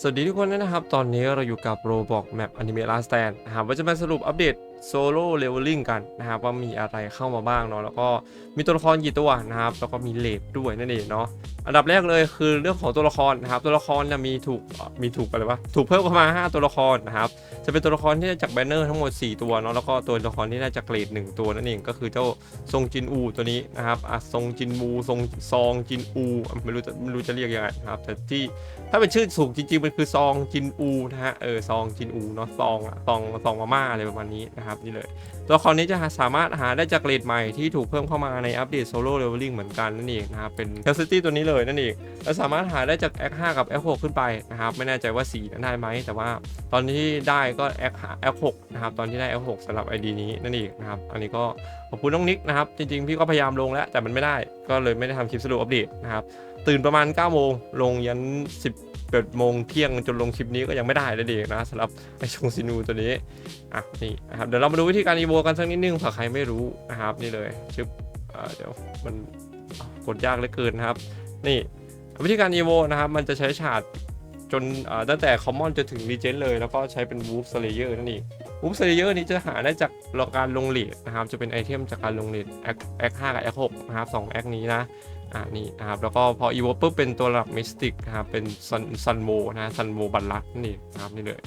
สวัสดีทุกคนนะครับ ตอนนี้เราอยู่กับ Roblox Map Anime Last Stand นะครับว่าจะมาสรุปอัปเดต โซโล่เลเวลลิ่งกันนะครับว่ามีอะไรเข้ามาบ้างเนาะแล้วก็มีตัวละครกี่ตัวนะครับแล้วก็มีเลดด้วยนั่นเองเนาะอันดับแรกเลยคือเรื่องของตัวละครนะครับตัวละครเนี่ยมีถูกมีถูกอะไรวะถูกเพิ่มเข้ามา 5 ตัวละครนะครับจะเป็นตัวละครที่ได้จากแบนเนอร์ทั้งหมด 4 ตัวเนาะแล้วก็ตัวละครที่ได้จากเกรด1ตัวนั่นเองก็คือเจ้าซงจินอูตัวนี้นะครับอะซงจินมูซงซองจินอูไม่รู้จะไม่รู้จะเรียกยังไงนะครับแต่ที่ถ้าเป็นชื่อสูงจริงๆมันคือซองจินอูนะฮะเออซองจินอูเนาะซองอะซองซองมาม่าอะไรประมาณนี้นะครับนี่เลยตัวครนี้จะสามารถหาได้จากเกรดใหม่ที่ถูกเพิ่มเข้ามาในอัปเดตโซโล่เลเวลลิ่งเหมือนกันนั่นเองนะครับเป็นแคสซิตี้ตัวนี้เลยนั่นเองและสามารถหาได้จาก X5 กับ X6 ขึ้นไปนะครับไม่แน่ใจว่าสีนั้นได้ไหมแต่ว่าตอนที่ได้ก็ X5 X6 นะครับตอนที่ได้ X6 สำหรับ ID นี้นั่นเองนะครับอันนี้ก็ขอบคุณน้องนิกนะครับจริงๆพี่ก็พยายามลงแล้วแต่มันไม่ได้ก็เลยไม่ได้ทำคลิปสรุปอัปเดตนะครับตื่นประมาณ9โมงลงยัน10 เปิดโมงเที่ยงจนลงคลิปนี้ก็ยังไม่ได้เลยเด็กนะสำหรับไอชงซินูตัวนี้อะนี่นะครับเดี๋ยวเรามาดูวิธีการอีโวกันสักนิดนึงเผื่อใครไม่รู้นะครับนี่เลยชึบเดี๋ยวมันกดยากเหลือเกินนะครับ นี่วิธีการอีโวนะครับ มันจะใช้ฉากจนตั้งแต่คอมมอนจนถึงรีเจนเลย แล้วก็ใช้เป็นวูฟสเลเยอร์นั่นเองวูฟสเลเยอร์นี้จะหาได้จากการลงเลทนะครับ จะเป็นไอเทมจากการลงเลทแอคแอคห้ากับแอคหกนะครับสองแอคนี้นะ อ่านี่นะครับแล้วก็พออีโวปุ๊บเป็นตัวระดับมิสติกนะครับเป็นซันซันโวนะซันโวบัลลักนี่นะครับนี่เลย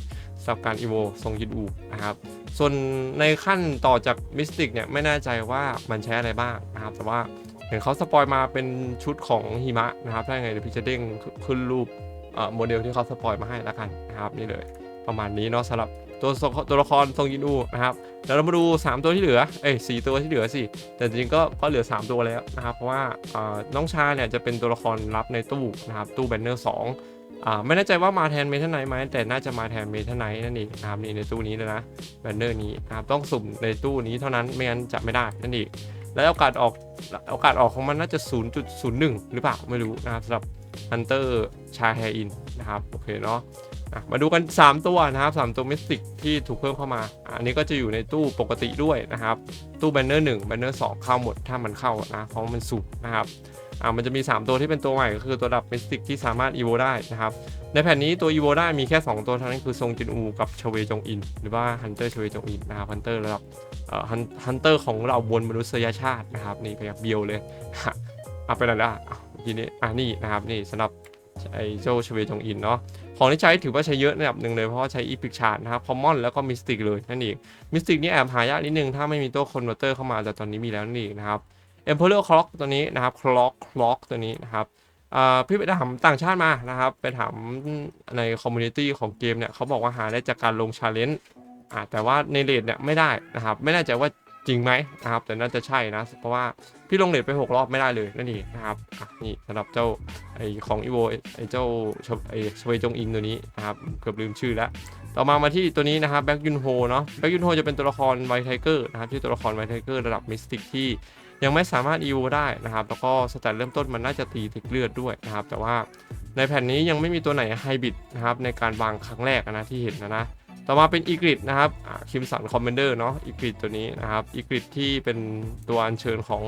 สำหรับการอีโวทรงยินอูนะครับส่วนในขั้นต่อจากมิสติกเนี่ยไม่แน่ใจว่ามันใช้อะไรบ้างนะครับแต่ว่าเห็นเขาสปอยมาเป็นชุดของหิมะนะครับถ้าไงเดี๋ยวพี่จะเด้งขึ้นรูปโมเดลที่เขาสปอยมาให้แล้วกันนะครับนี่เลยประมาณนี้เนาะสำหรับ ตัวตัวละครทรงยินอูนะครับเดี๋ยวเรามาดู 3 ตัวที่เหลือ เอ้ยสตัวที่เหลือสิ แต่จริงก็ก็เหลือ 3 ตัวแล้วนะครับ เพราะว่าน้องชาเนี่ยจะเป็นตัวละครรับในตู้นะครับ ตู้แบนเนอร์สองไม่แน่ใจว่ามาแทนเมทัลไนท์ไหมแต่น่าจะมาแทนเมทัลไนท์นั่นเองนะครับนี่ในตู้นี้เลยนะแบนเนอร์นี้นะครับต้องสุ่มในตู้นี้เท่านั้นไม่งั้นจะไม่ได้นั่นเองและโอกาสออกโอกาสออกของมันน่าจะ 0.01 หรือเปล่าไม่รู้นะครับสำหรับฮันเตอร์ชาแฮอินนะครับโอเคเนาะ มาดูกัน 3 ตัวนะครับ 3 ตัวมิสติกที่ถูกเพิ่มเข้ามา อันนี้ก็จะอยู่ในตู้ปกติด้วยนะครับ ตู้แบนเนอร์หนึ่งแบนเนอร์สองเข้าหมดถ้ามันเข้านะเพราะมันสุกนะครับอ่ามันจะมี 3 ตัวที่เป็นตัวใหม่ก็คือตัวดับมิสติกที่สามารถอีโวได้นะครับ ในแผ่นนี้ตัวอีโวได้มีแค่ 2 ตัวเท่านั้นคือซงจินอูกับชเวจงอิน หรือว่าฮันเตอร์ชเวจงอินนะครับฮันเตอร์ระดับเอ่อฮันเตอร์ของเราบนมนุษยชาตินะครับนี่พยักเบียวเลยเอาไปแล้วนะอะทีนี้อะนี่นะครับนี่สำหรับไอ้เจ้าชเวจงอินเนาะ ของที่ใช้ถือว่าใช้เยอะนระดับหนึ่งเลยเพราะว่าใช้อีพิกชาร์นะครับคอมมอนแล้วก็มิสติกเลยนั่นเองมิสติกนี่แอบหายากนิดนึงถ้าไม่มีตัวคอนเวอร์เตอร์เข้ามาแต่ตอนนี้มีแล้วนั่นเองนะครับ Emperor Clock ตัวนี้นะครับ Clock Clock ตัวนี้นะครับพี่ไปถามต่างชาติมานะครับ ไปถามในคอมมูนิตี้ของเกมเนี่ยเขาบอกว่าหาได้จากการลงชาเลนจ์แต่ว่าในเลดเนี่ยไม่ได้นะครับ ไม่แน่ใจว่า จริงไหมนะครับ แต่น่าจะใช่นะ เพราะว่าพี่ลงเลดไป 6 รอบไม่ได้เลยนั่นเองนะครับนี่สำหรับเจ้าไอของอีโวไอเจ้าชไอชเวจงอิงตัวนี้นะครับเกือบลืมชื่อแล้ว ต่อมามาที่ตัวนี้นะครับแบ็กยุนโฮเนาะแบ็กยุนโฮจะเป็นตัวละครไวท์ไทเกอร์นะครับที่ตัวละครไวท์ไทเกอร์ระดับมิสติกที่ยังไม่สามารถอีวได้นะครับ แล้วก็สแตทเริ่มต้นมันน่าจะตีถึกเลือดด้วยนะครับ แต่ว่าในแผ่นนี้ยังไม่มีตัวไหนไฮบิดนะครับในการวางครั้งแรกนะที่เห็นนะนะ ต่อมาเป็นอีกริดนะครับคิมสันคอมเมนเดอร์เนาะอีกริดตัวนี้นะครับอีกริดที่เป็นตัวอัญเชิญของ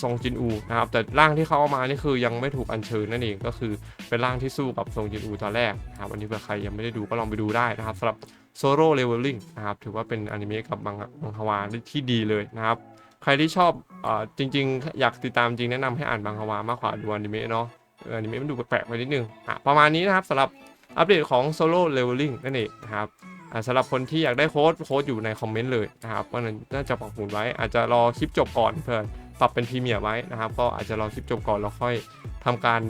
ซองจินอูนะครับแต่ร่างที่เขาเอามานี่คือยังไม่ถูกอัญเชิญนั่นเองก็คือเป็นร่างที่สู้กับซองจินอูตอนแรกนะครับอันนี้เผื่อใครยังไม่ได้ดูก็ลองไปดูได้นะครับสำหรับโซโล่เลเวลลิ่งนะครับถือว่าเป็นอนิเมะกับบังบังฮวาที่ดีเลยนะครับใครที่ชอบอจริง ๆ อยากติดตามจริงแนะนำให้อ่านบังฮวามากกว่าดูอนิเมะเนาะอออนิเมะมันดูแปลกๆไปนิดนึงอะประมาณนี้นะครับสำหรับ อัปเดตของโซโล่เลเวลลิ่งนั่นเองนะครับสำหรับคนที่อยากได้โค้ดโค้ดอยู่ในคอมเมนต์เลยนะครับว่านั้นน่าจะปักหมุดไว้อาจจะรอคลิปจบก่อนเพื่อปรับเป็นพรีเมียร์ไว้นะครับ ก็อาจจะรอคลิปจบก่อนแล้วค่อยทำการ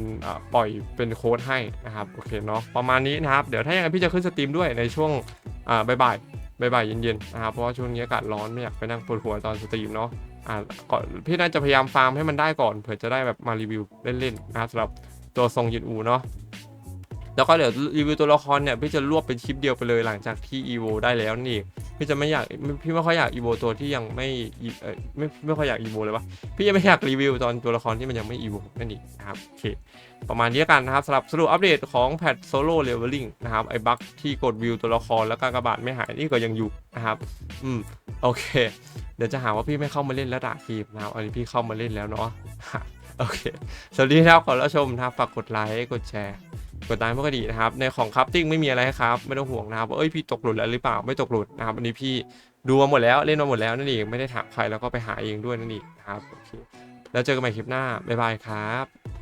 ปล่อยเป็นโค้ดให้นะครับโอเคเนาะประมาณนี้นะครับ เดี๋ยวถ้าอย่างไรพี่จะขึ้นสตรีมด้วยในช่วงอ่าบ่ายๆบ่ายๆเย็นๆนะครับเพราะว่าช่วงนี้อากาศร้อนไม่อยากไปนั่งปวดหัวตอนสตรีมเนาะอ่าก่อนพี่น่าจะพยายามฟาร์มให้มันได้ก่อนเผื่อจะได้แบบมารีวิวเล่นๆนะครับสำหรับตัวทรงยินอูเนาะ แล้วก็เดี๋ยวรีวิวตัวละครเนี่ยพี่จะรวบเป็นคลิปเดียวไปเลยหลังจากที่ EVO ได้แล้วนี่พี่จะไม่อยากพี่ไม่ค่อยอยาก EVO ตัวที่ยังไม่ไม่ไม่ค่อยอยาก EVO เลยวะพี่ยังไม่อยากรีวิวตอนตัวละครที่มันยังไม่ EVO นั่นเองนะครับโอเคประมาณนี้กันนะครับสำหรับสรุปอัปเดตของแพทโซโล่เลเวลลิ่งนะครับไอ้บั๊กที่กดวิวตัวละครแล้วกากระบาทไม่หายนี่ก็ยังอยู่นะครับอืมโอเค เดี๋ยวจะหาว่าพี่ไม่เข้ามาเล่นแล้วด่าคลิปนะครับอันนี้พี่เข้ามาเล่นแล้วเนาะโอเค สวัสดีครับขอรับชมนะครับฝากกดไลค์กดแชร์ กดตามพวกก็ดีนะครับ ในของคัพติ้งไม่มีอะไรครับ ไม่ต้องห่วงนะครับว่าเอ้ยพี่ตกหลุดแล้วหรือเปล่าไม่ตกหลุดนะครับอันนี้พี่ดูมาหมดแล้วเล่นมาหมดแล้วนั่นเองไม่ได้ถามใครแล้วก็ไปหาเองด้วยนั่นเองนะครับโอเคแล้วเจอกันใหม่คลิปหน้าบ๊ายบายครับ